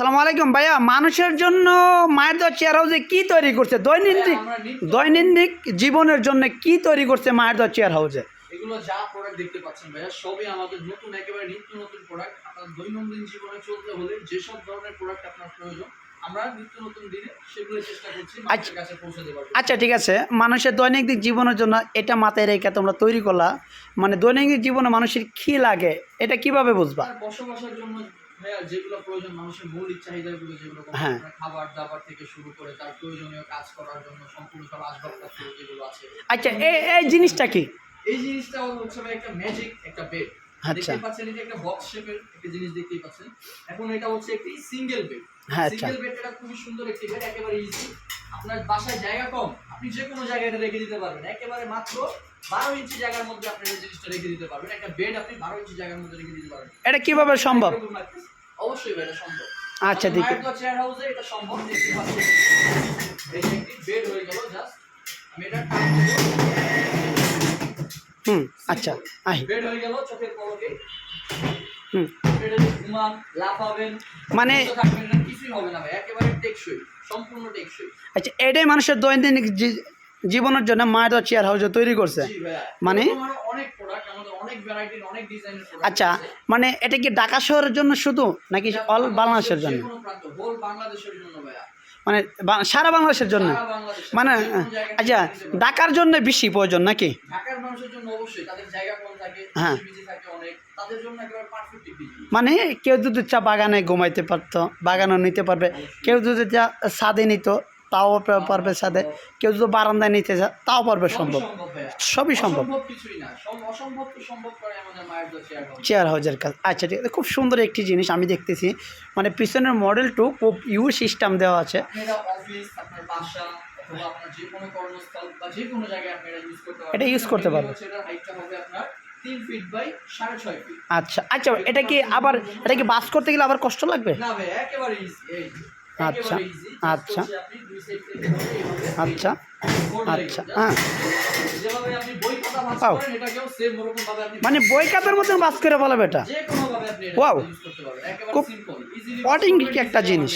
সালাম আলাইকুম ভাইয়া। মানুষের জন্য মায়ের দোয়া চেয়ার হাউসে কি তৈরি করছে? দৈনন্দিন দৈনন্দিন জীবনের জন্য কি তৈরি করছে মায়ের দোয়া চেয়ার হাউসে? এগুলো যা প্রোডাক্ট দেখতে পাচ্ছেন ভাইয়া সবই আমাদের নতুন একেবারে নিত্য নতুন প্রোডাক্ট আপনার দৈনন্দিন জীবনে চলতে হলে যেসব ধরনের প্রোডাক্ট আপনার প্রয়োজন আমরা নিত্য নতুন দিনে সেগুলো চেষ্টা করছি মানুষের কাছে পৌঁছে দেওয়ার আচ্ছা ঠিক আছে। মানুষের দৈনন্দিন জীবনের জন্য এটা মাথায় রেখে তোমরা তৈরি করলা। মানে দৈনন্দিন জীবনে মানুষের কি লাগে এটা কীভাবে বুঝবা? বসবাসের জন্য যেগুলো প্রয়োজন মানুষের মৌলিক চাহিদাগুলো যেগুলো হ্যাঁ। আপনার খাবার দাবার থেকে শুরু করে তার প্রয়োজনীয় কাজ করার জন্য সম্পূর্ণ সব আসবাবপত্র যেগুলো আছে। আচ্ছা এই এই জিনিসটা কি? এই জিনিসটা হচ্ছে একটা ম্যাজিক একটা বেড আচ্ছা। দেখতে পাচ্ছেন এটা একটা বক্স শেপের একটা জিনিস দেখতেই পাচ্ছেন। এখন এটা হচ্ছে একটি সিঙ্গেল বেড হ্যাঁ, আচ্ছা। সিঙ্গেল বেড এটা খুবই সুন্দর একটি বেড একেবারে ইজি আপনার বাসায় জায়গা কম আপনি যে কোনো জায়গায় এটা রেখে দিতে পারবেন। একেবারে মাত্র বারো ইঞ্চি জায়গার মধ্যে আপনি এই জিনিসটা রেখে দিতে পারবেন। একটা বেড আপনি বারো ইঞ্চি জায়গার মধ্যে রেখে দিতে পারবেন। এটা কীভাবে সম্ভব? অবশ্যই এটা সম্ভব। আচ্ছা, দেখি। চেয়ার হাউসে এটা সম্ভব দেখতে পাচ্ছেন। এই একটি বেড হয়ে গেল জাস্ট আমি এটা হুম আচ্ছা আহি। বেড হয়ে গেল চোখের পলকে হুম। বেডে ঘুমান লাফাবেন মানে- থাকবেন না কিছুই হবে না ভাই একেবারে টেকসই সম্পূর্ণ টেকসই। আচ্ছা এটাই মানুষের দৈনন্দিন জীবনের জন্য মায়ের চেয়ার হাউসে তৈরি করছে। মানে? অনেক আচ্ছা মানে এটা কি ঢাকা শহরের জন্য শুধু নাকি অল বাংলাদেশের জন্য? মানে সারা বাংলাদেশের জন্য? মানে আচ্ছা। ঢাকার জন্য বেশি প্রয়োজন নাকি? হ্যাঁ। মানে কেউ যদি চা বাগানে ঘুমাইতে পারতো বাগানও নিতে পারবে কেউ যদি চা ছাদে নিত তাও পারবে ছাদে কেউ যদি বারান্দায় নিতে চা তাও পারবে সম্ভব। সবই সম্ভব। চেয়ার হাউজের কাজ। আচ্ছা ঠিক আছে। খুব সুন্দর একটি জিনিস আমি দেখতেছি। মানে পিছনের মডেলটু খুব ইউ সিস্টেম দেওয়া আছে। আপনারা ইউজ করতে এটা ফিট আচ্ছা আচ্ছা এটা কি আবার এটা কি বাস করতে গেলে আবার কষ্ট লাগবে? না একেবারে আচ্ছা, আচ্ছা। আচ্ছা আচ্ছা হ্যাঁ আপনি মানে বই কাতার মতন বাস করে ফেলাবে এটা ওয়াও। খুব পটিং একটা জিনিস।